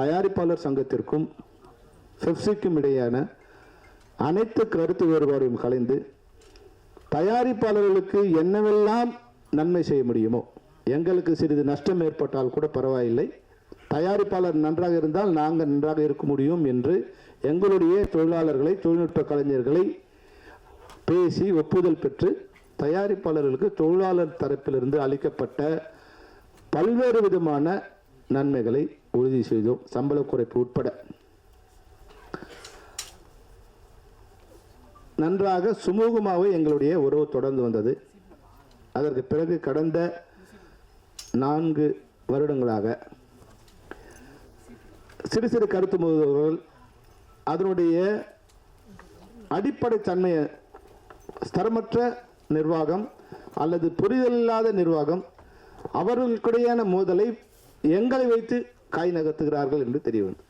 தயாரிப்பாளர் சங்கத்திற்கும் பெப்சிக்கும் இடையான அனைத்து கருத்து வேறுபாடையும் கலைந்து தயாரிப்பாளர்களுக்கு என்னவெல்லாம் நன்மை செய்ய முடியுமோ எங்களுக்கு சிறிது நஷ்டம் ஏற்பட்டால் கூட பரவாயில்லை. தயாரிப்பாளர் நன்றாக இருந்தால் நாங்கள் நன்றாக இருக்க முடியும் என்று எங்களுடைய தொழிலாளர்களை தொழில்நுட்ப கலைஞர்களை பேசி ஒப்புதல் பெற்று தயாரிப்பாளர்களுக்கு தொழிலாளர் தரப்பிலிருந்து அளிக்கப்பட்ட பல்வேறு விதமான நன்மைகளை உறுதி செய்தோம். சம்பள குறைப்பு உட்பட. நன்றாக சுமூகமாக எங்களுடைய உறவு தொடர்ந்து வந்தது. அதற்கு பிறகு கடந்த நான்கு வருடங்களாக சிறு சிறு கருத்து மோதல்கள் அதனுடைய அடிப்படை தன்மையை ஸ்தரமற்ற நிர்வாகம் அல்லது புரிதல் இல்லாத நிர்வாகம் அவர்களுக்கிடையான மோதலை எங்களை வைத்து காய் நகர்த்துகிறார்கள் என்று தெரிய வந்தது